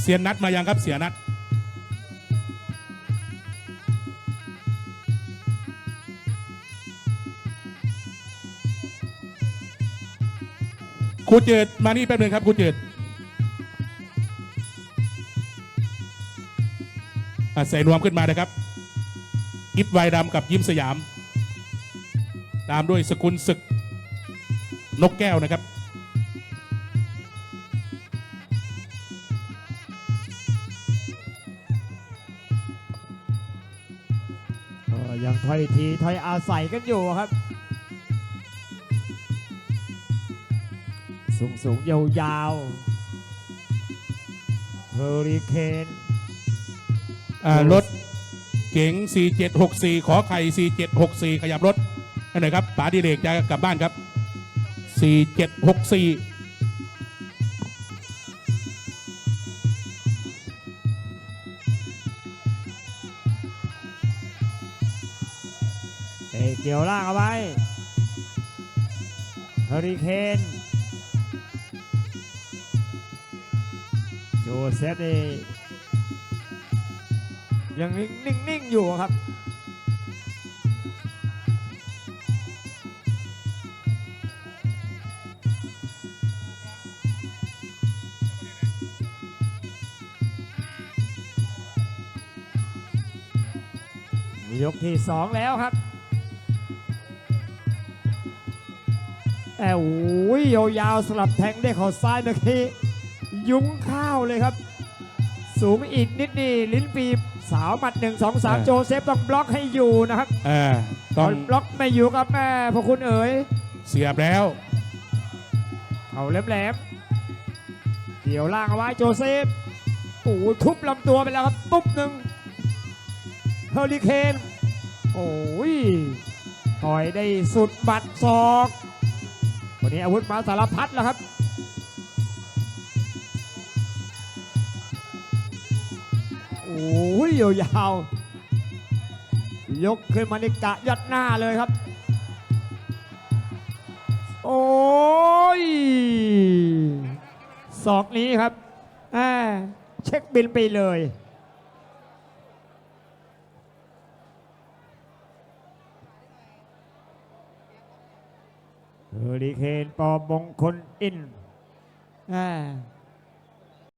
เสียนัดมายังครับเสียนัด ครูจืดมานี่แป๊บนึงครับครูจืดใส่นวมขึ้นมานะครับอิฟไวดำกับยิ้มสยาม ตามด้วยสกุลศึก นกแก้วนะครับ ยังถอยทีถอยอาศัยกันอยู่ครับ สูงสูงยาวยาวเฮอริเคนอ่ารถเก๋ง 4764 ขอไข่ 4764 ขยับรถนั่นหน่อยครับป๋าดิเรกจะกลับบ้านครับ 4764 เอเกี่ยวล่างเอาไว้เฮอริเคนโจเซฟนี่ยังนิ่งๆอยู่ครับยกที่สองแล้วครับ แต่โอ้ยยาวๆสลับแทงได้เข่าซ้ายเมื่อกี้ยุ้งข้าวเลยครับ สูงอีกนิดนี่ลิ้นปีบสาวหมัดหนึ่งสองสามเออโจเซฟต้องบล็อกให้อยู่นะครับอ่าต้องบล็อกไม่อยู่ครับแม่พอคุณเอ๋ยเสียบแล้วเอาแหลมๆเกี่ยวล่างเอาไว้โจเซฟโอ้ยทุบลำตัวไปแล้วครับตุ๊บหนึ่งเฮอริเคนโอ้ยต่อยได้สุดบัดศอก วันนี้อาวุธมาสารพัดแล้วครับโอ้ยยาว ยกขึ้นมาในกะยัดหน้าเลยครับ โอ้ยศอกนี้ครับอ่าเช็คบินไปเลย เฮอริเคนปอมงคลอินอ่า